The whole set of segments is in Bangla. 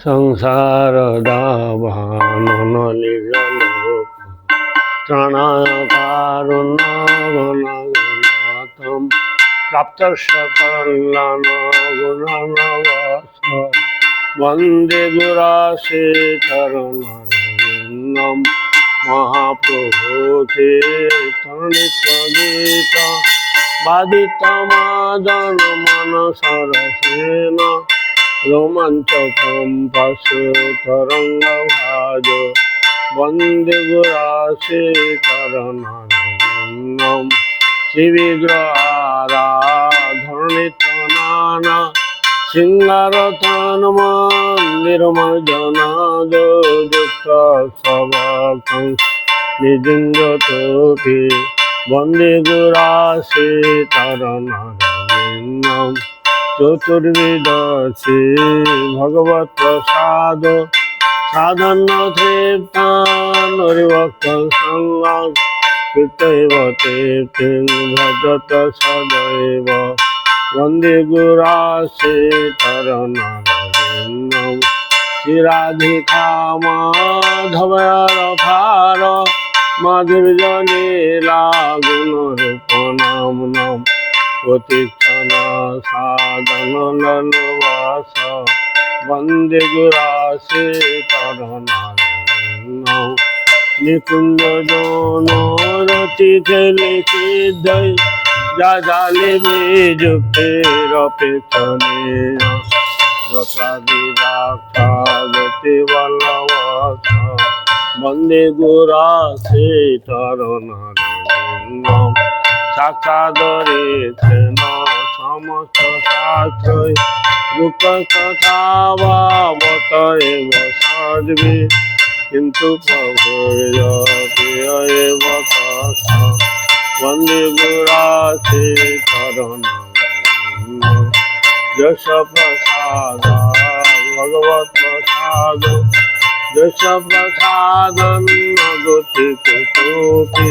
সংসার দাবানন প্রাপ্ত সকল্যাণ গুণনবস বন্দে গুরাশে চরণরবিন্দম মহাপ্রভুকে তরণিত গীত বাদিতমাদন মনসরসেন রোমাঞ্চকম পশু তরঙ্গ ভাজ বন্দে গুরাশে চরণরবিন্দম শ্রীবিগ্রহারাধরণিত নানা সিংহারতন মন্দির মর্জনাদ যুক্ত সবকং নিযুঞ্জ তোপি বন্দে গুরাশে তরণরবিন্দম চতুর্বিদশে ভগবত প্রসাদ সাধন্য তৃপ্তান হরিভক্ত সঙ্গম কৃতৈব তৃপ্তিং ভজত সদৈব বন্দে গুরাশে তরণরবিন্দম শ্রীরাধিকা মাধবর ভার মাধুর্যনে লাগুণ রূপ নাম নাম প্রতিক্ষণ সাধন ননবাস বন্দে গুরাশে তরণরবিন্দম নিকুঞ্জ জন রতি খেলে সিদ্ধই যা জালে যুক্তের অপেক্ষণে যথা বিরাক্ষা গতি বল্লভস বন্দে গুরা সে তরণরবিন্দম সাক্ষাদরে তেন সমস্ত শাস্ত্রই রূপ কথা ভাবতরে বসাদবি কিন্তু কথা বন্দে গুরাছে চরণ যশ প্রসাদ ভগবত প্রসাদ যশ প্রসাদন গতি কুটোপি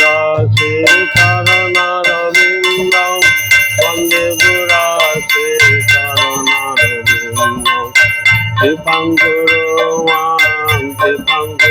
চরণারবিন্দম বন্দে বুড়াতে চরণারবিন্দম দীপাঙ্গুর দীপাঙ্গুর